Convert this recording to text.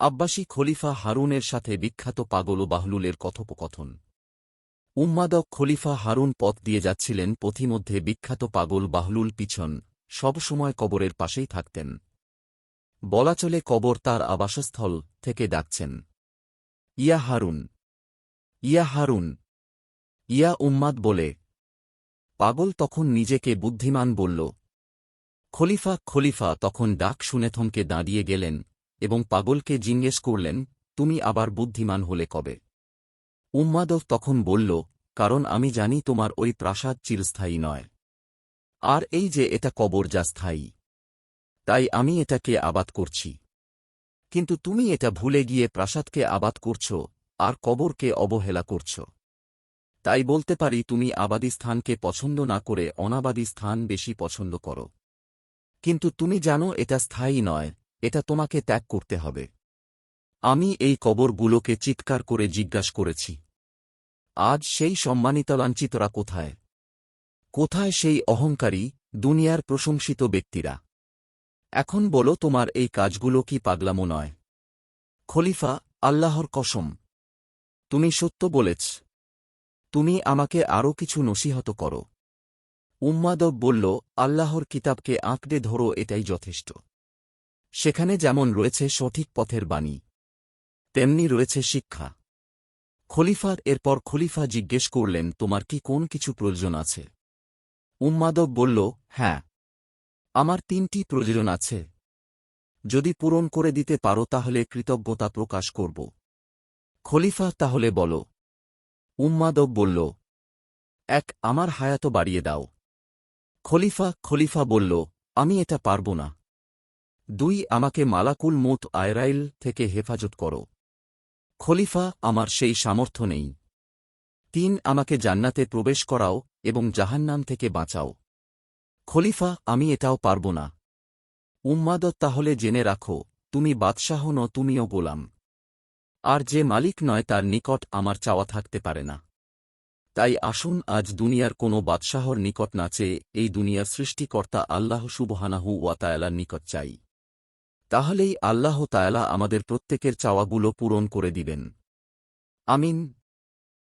আব্বাসী খলিফা হারুনের সাথে বিখ্যাত পাগল বাহলুলের কথোপকথন। উম্মাদক খলিফা হারুন পথ দিয়ে যাচ্ছিলেন, পথিমধ্যে বিখ্যাত পাগল বাহলুল পিছন সবসময় কবরের পাশেই থাকতেন। বলা চলে কবর তার আবাসস্থল থেকে ডাকছেন। ইয়া হারুন ইয়া হারুন, ইয়া উম্মাদ বলে। পাগল তখন নিজেকে বুদ্ধিমান বলল। খলিফা খলিফা তখন ডাক শুনে থমকে দাঁড়িয়ে গেলেন। এবং পাগলকে জিজ্ঞেস করলেন, তুমি আবার বুদ্ধিমান হলে কবে? উম্মাদব তখন বলল, কারণ আমি জানি তোমার ওই প্রাসাদ চিরস্থায়ী নয়। আর এই যে এটা কবর যা স্থায়ী, তাই আমি এটাকে আবাদ করছি। কিন্তু তুমি এটা ভুলে গিয়ে প্রাসাদকে আবাদ করছ, আর কবরকে অবহেলা করছ। তাই বলতে পারি, তুমি আবাদী স্থানকে পছন্দ না করে অনাবাদী স্থান বেশি পছন্দ করো। কিন্তু তুমি জানো এটা স্থায়ী নয় এটা তোমাকে ত্যাগ করতে হবে। আমি এই কবরগুলোকে চিৎকার করে জিজ্ঞাসা করেছি। আজ সেই সম্মানিত লাঞ্ছিতরা কোথায়? কোথায় সেই অহংকারী, দুনিয়ার প্রশংসিত ব্যক্তিরা? এখন বলো তোমার এই কাজগুলো কি পাগলামো নয়। খলিফা, আল্লাহর কসম। তুমি সত্য বলেছ। তুমি আমাকে আরও কিছু নসিহত করো। উম্মাদব বলল, আল্লাহর কিতাবকে আঁকড়ে ধরো, এটাই যথেষ্ট। সেখানে যেমন রয়েছে সঠিক পথের বাণী, তেমনি রয়েছে শিক্ষা। খলিফার এরপর খলিফা জিজ্ঞেস করলেন, তোমার কি কোন কিছু প্রয়োজন আছে? উম্মাদব বলল হ্যাঁ আমার তিনটি প্রয়োজন আছে। যদি পূরণ করে দিতে পারো, তাহলে কৃতজ্ঞতা প্রকাশ করব। খলিফা, তাহলে বল। উম্মাদব বলল, এক, আমার হায়াত বাড়িয়ে দাও। খলিফা খলিফা বলল, আমি এটা পারব না। দুই, আমাকে মালাকুল মোত আয়রাইল থেকে হেফাজত করো। খলিফা, আমার সেই সামর্থ্য নেই। তিন, আমাকে জান্নাতে প্রবেশ করাও এবং জাহান্নাম থেকে বাঁচাও। খলিফা, আমি এটাও পারব না। উম্মাদত, তাহলে জেনে রাখো, তুমি বাদশাহ ন তুমিও গোলাম। আর যে মালিক নয়, তার নিকট আমার চাওয়া থাকতে পারে না। তাই আসুন, আজ দুনিয়ার কোনো বাদশাহর নিকট না চেয়ে এই দুনিয়ার সৃষ্টিকর্তা আল্লাহ সুবহানাহু ওয়াতায়ালার নিকট চাই। তাহলেই আল্লাহ তায়ালা আমাদের প্রত্যেকের চাওয়াগুলো পূরণ করে দিবেন। আমিন।